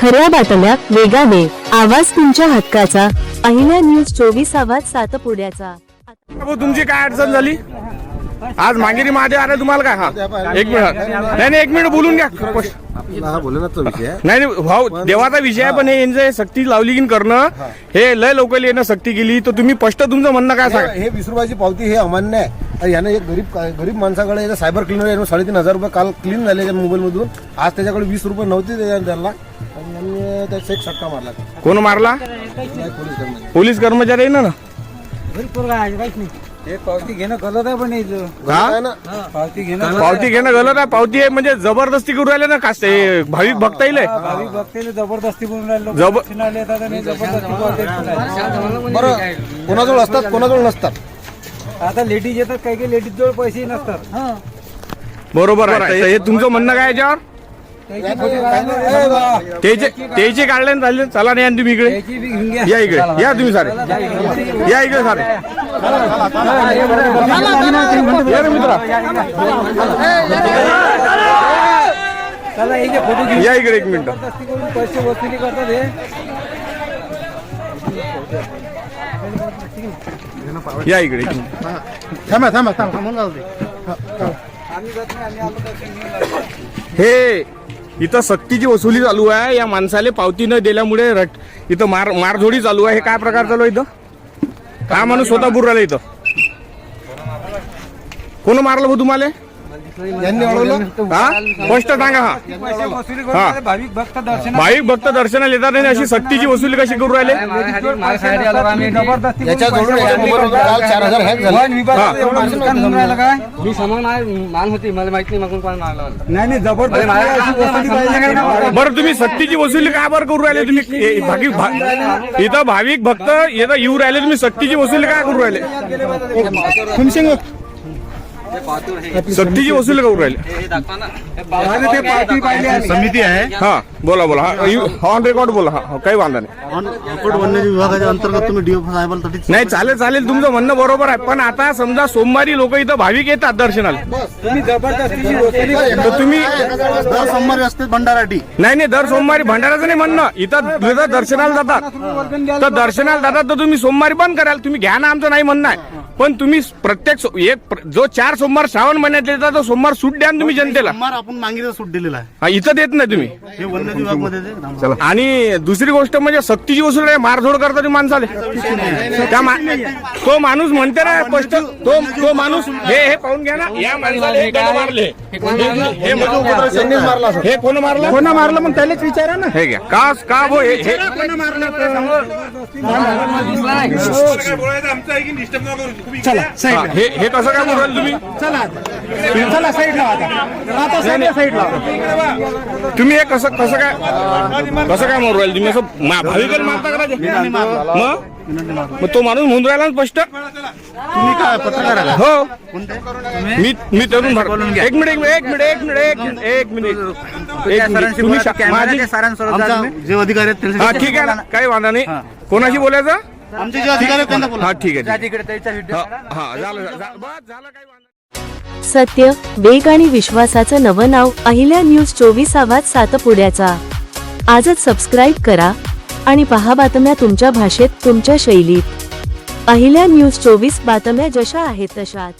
खऱ्या बातम्या वेगाने. आवाज तुमच्या हक्काचा. अहिल्या न्यूज चोवीस आवाज सातपुड्याचा भाऊ तुमची काय अडचण झाली? आज मांगेरी महादेव आले तुम्हाला काय? हा. एक मिनिट नाही नाही एक मिनिट बोलून घ्या. हा विषय नाही नाही भाऊ देवाचा विषय आहे पण हे यांचं सक्ती लावली की करणं हे. लय लोकल येणं सक्ती केली तर तुम्ही स्पष्ट तुमचं म्हणणं काय सांगा? हे वीस रुपयाची पावती हे अमान्य आहे. आणि यानं एक गरीब गरीब माणसाकडे सायबर क्लिनर यानं साडेतीन हजार रुपये काल क्लीन झाले त्या मोबाईल मधून आज त्याच्याकडे वीस रुपये नव्हते त्या- त्याला आणि यांनी त्याचा एक सट्टा मारला. कोण मारला? नाही पोलीस कर्मचारी. पोलीस कर्मचारी ना पावती घेणं गलत आहे पण इथं. हा? काय ना पावती घेणं पावती घेणं गलत आहे. पावती आहे म्हणजे जबरदस्ती करू राहिले ना कास ते भाविक भक्त येईल भाविक जबरदस्ती करून राहिले. जबर- दक्षिणाला येतात आणि जबरदस्ती. बरं कोणाजवळ असतात? कोणाजवळ नसतात? आता लेडीज येतात काही काही लेडीज जवळ पैसे नसतात बरोबर आहे. तर हे तुमचं म्हणणं काय याच्यावर? त्याची काढले चालले चला नाही तुम्ही इकडे. या इकडे. या तुम्ही सारे. या इकडे सारे. मित्रा. या इकडे एक मिनिट. पैसे वसुली करतात हे या इकडे. थांबा थांबा थांबा. हे इथं सक्तीची वसुली चालू आहे. या माणसाले पावती न दिल्यामुळे रट इथं मार मारझोडी चालू आहे. हे काय प्रकार चालू आहे इथं? काय माणूस स्वतः बुर राहिला इथं. कोण मारलं भाऊ तुम्हाला? यांनी अडवलं? हा? स्पष्ट सांगा हा. पैसे वसुली हा. करून भाविक भक्त दर्शन भाविक भक्त दर्शनाला येतात आणि अशी सक्तीची वसुली कशी करू राहिले? जबरदस्ती याच्या जवळ या मोबाईलवर काल चार हजार हॅक झाले. वन विभागाचं एवढं नुकसान होऊन राहिलं काय? मी समोर माल माल होती मला माहीत नाही मागून कोण मारला मला. नाही नाही जबरदस्ती अशी वसुली पाहिजे. का? बरं तुम्ही सक्तीची वसुली का बरं करू राहिले? तुम्ही ए, भाविक भा- इथं भाविक भक्त इथं येऊ राहिले तुम्ही सक्तीची वसुली काय करू राहिले? सक्तीची वसुली करू राहिले. हे. समिती आहे. हा बोला बोला. हा ऑन रेकॉर्ड बोला. हा काही वांधा नाही. विभागाच्या अंतर्गत तुम्ही डीओ नाही चालेल चालेल. तुमचं म्हणणं बरोबर आहे. पण आता समजा सोमवारी लोक इथं भाविक येतात दर्शनाला. तुम्ही. तर दर सोमवारी असते भंडाराटी. नाही नाही दर सोमवारी भंडाराचं नाही म्हणणं. इथं इथं दर्शनाला जातात. तर दर्शनाला जातात तर तुम्ही सोमवारी बंद कराल. तुम्ही घ्या ना आमचं नाही म्हणणं आहे. पण तुम्ही प्रत्येक सो- एक प्र- जो चार सोमवार श्रावण महिन्यात येतात तो सोमवार सूट द्या ना तुम्ही जनतेला. सोमवार आपण मागणीचा सूट दिलेला आहे. हा, इथं देत नाही तुम्ही. हे आणि दुसरी गोष्ट म्हणजे सक्तीची वसूल आहे मारझोड करता तुम्ही माणसाले. त्या मा- तो माणूस म्हणते ना स्पष्ट तो तो माणूस हे हे पाहून घ्या ना. या माणसाला हे कोण मारले? हे मारला? हे कोण मारलं? कोण मारलं? मग त्यालाच विचारा ना. हे घ्या. का का भो हे हे- हा, हे हे कसं काय बोलाल तुम्ही? चला साईडला आता. आता सगळ्या साईडला तुम्ही हे कसं कसं काय कसं काय मारू राहिले? तुम्ही असं मा- भाविकाला मारता का राजे? मग? मग तो माणूस म्हणून राहिला ना स्पष्ट? तुम्ही काय पत्रकार का? हो मी मी तरुण भारत एक मिनिट एक मिनिट एक मिनिट एक मिनिट एक मिनिट एक मिनिट. एक मिनिट. तुम्ही शा- माझी आमचा जे अधिकारी आहेत हा ठीक आहे ना. काही वांधा नाही. कोणाशी बोलायचं? आमचे जे अधिकारी आहेत त्यांना बोला. हा ठीक आहे ठीक आहे. हा हा, झालं झालं. बस, झालं काही वांधा नाही. सत्य वेग आणि विश्वासाचं नवं नाव अहिल्या न्यूज चोवीस आवाज सातपुड्याचा. आजच सबस्क्राईब करा आणि पहा बातम्या तुमच्या भाषेत तुमच्या शैलीत. अहिल्या न्यूज चोवीस बातम्या जशा आहेत तशाच.